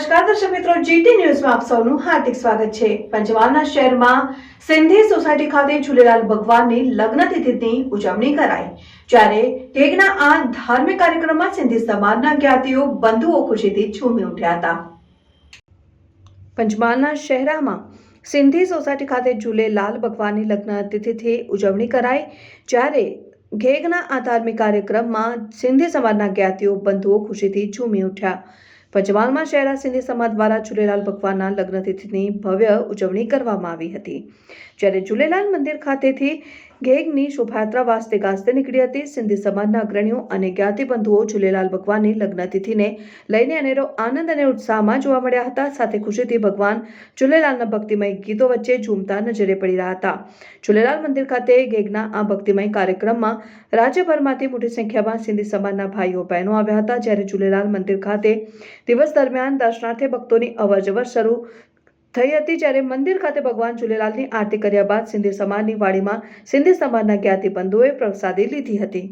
દર્શક મિત્રો જીટી ન્યૂઝમાં આપ સૌનું હાર્દિક સ્વાગત છે. પંચમહાલના શહેરમાં સિંધી સોસાયટી ખાતે ઝૂલેલાલ ભગવાનની લગ્ન તિથિની ઉજવણી કરાઈ. જ્યારે કેકના આ ધાર્મિક કાર્યક્રમમાં સિંધી સમાજના જ્ઞાતિઓ, બંધુઓ ખુશીથી ઝૂમી ઉઠ્યા હતા. પંચમહાલના શહેરામાં સિંધી સોસાયટી ખાતે ઝૂલેલાલ ભગવાનની લગ્ન તિથિથી ઉજવણી કરાઈ. જ્યારે ઘેગના આ ધાર્મિક કાર્યક્રમમાં સિંધી સમાજના જ્ઞાતિઓ, બંધુઓ ખુશીથી ઝૂમી ઉઠ્યા. પંચમહાલમાં શહેરા સિંધી સમાજ દ્વારા ઝૂલેલાલ ભગવાનના લગ્ન તિથિની ભવ્ય ઉજવણી કરવામાં આવી હતી. જ્યારે ઝૂલેલાલ મંદિર ખાતેથી ઘેગની શોભાયાત્રા વાસ્તે ગાસ્તે નીકળી હતી. સિંધી સમાજના અગ્રણીઓ અને જ્ઞાતિબંધુઓ ઝૂલેલાલ ભગવાનની લગ્ન તિથિને લઈને અનેરો આનંદ અને ઉત્સાહમાં જોવા મળ્યા હતા. સાથે ખુશીથી ભગવાન ઝૂલેલાલના ભક્તિમય ગીતો વચ્ચે ઝૂમતા નજરે પડી રહ્યા હતા. ઝૂલેલાલ મંદિર ખાતે ઘેગના આ ભક્તિમય કાર્યક્રમમાં રાજ્યભરમાંથી મોટી સંખ્યામાં સિંધી સમાજના ભાઈઓ, બહેનો આવ્યા હતા. જ્યારે ઝૂલેલાલ મંદિર ખાતે દિવસ દરમિયાન દર્શનાર્થે ભક્તોની અવરજવર શરૂ થઈ હતી જ્યારે મંદિર ખાતે ભગવાન ઝૂલેલાલની આરતી કર્યા બાદ સિંધી સમાજની વાડીમાં સિંધી સમાજના જ્ઞાતિ બંધુઓએ પ્રસાદી લીધી હતી.